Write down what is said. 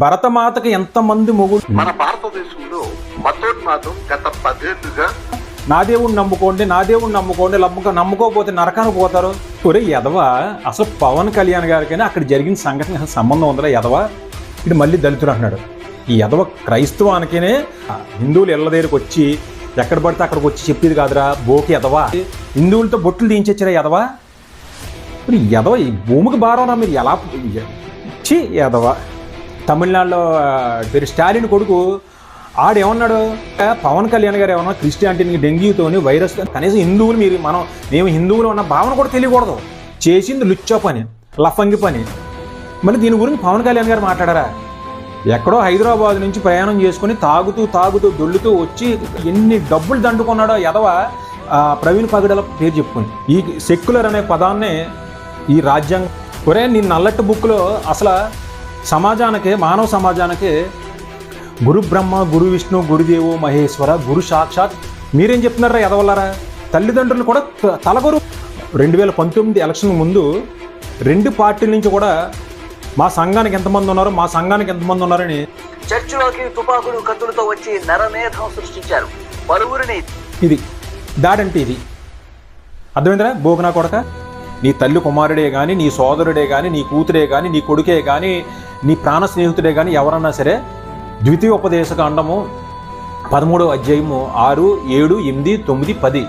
భరతమాతకి ఎంతమంది మొగుడు మన భారతదేశంలో మతోన్మాదం గత పదేళ్ళుగా నా దేవుడిని నమ్ముకోండి నా దేవుడిని నమ్ముకోండి నమ్ముకో నమ్ముకోకపోతే నరకానికి పోతారు. ఒరే ఎదవ అసలు పవన్ కళ్యాణ్ గారికైనా అక్కడ జరిగిన సంఘటన అసలు సంబంధం ఉందిరా ఎదవ ఇటు మళ్ళీ దళితుడు అంటున్నాడు. ఈ ఎదవ క్రైస్తవానికినే హిందువులు ఇళ్ళ దగ్గరికి వచ్చి ఎక్కడ పడితే అక్కడికి వచ్చి చెప్పేది కాదురా బోకి ఎదవా హిందువులతో బొట్లు తీయించొచ్చారా ఎదవా మరి ఎదవ ఈ భూమికి భారం మీరు ఎలా చి ఎదవ తమిళనాడులో ఆ, పేరు స్టాలిన్ కొడుకు ఆడేమన్నాడు? పవన్ కళ్యాణ్ గారు ఏమన్నా క్రిస్టియానిటీని డెంగ్యూతోని వైరస్ కనీసం హిందువులు మీరు మనం మేము హిందువులు ఉన్న భావన కూడా తెలియకూడదు. చేసింది లుచ్చో పని లఫంగి పని. మరి దీని గురించి పవన్ కళ్యాణ్ గారు మాట్లాడారా? ఎక్కడో హైదరాబాద్ నుంచి ప్రయాణం చేసుకుని తాగుతూ తాగుతూ దొల్లుతూ వచ్చి ఎన్ని డబ్బులు దండుకున్నాడో ఎదవ ప్రవీణ్ పగడల పేరు చెప్పుకుంది. ఈ సెక్యులర్ అనే పదాన్ని ఈ రాజ్యాంగం ఒరే నీ నల్లటి బుక్లో అసలు సమాజానికి మానవ సమాజానికి గురు బ్రహ్మ గురు విష్ణు గురుదేవు మహేశ్వర గురు సాక్షాత్. మీరేం చెప్తున్నారా ఎదవల్లారా తల్లిదండ్రులు కూడా తలగొరు రెండు వేల పంతొమ్మిది ఎలక్షన్ ముందు రెండు పార్టీల నుంచి కూడా మా సంఘానికి ఎంతమంది ఉన్నారు మా సంఘానికి ఎంతమంది ఉన్నారని చర్చిలోకి తుపాకులు కత్తులతో వచ్చి నరమేధం సృష్టించారు. పలువురిని ఇది దాడంటే ఇది. అర్థమైందిరా? బోగనా కొడక? నీ తల్లి కుమారుడే కానీ నీ సోదరుడే కానీ నీ కూతురే కానీ నీ కొడుకే కానీ నీ ప్రాణ స్నేహితుడే కానీ ఎవరన్నా సరే ద్వితీయోపదేశ కాండము పదమూడవ అధ్యాయము ఆరు ఏడు ఎనిమిది తొమ్మిది పది.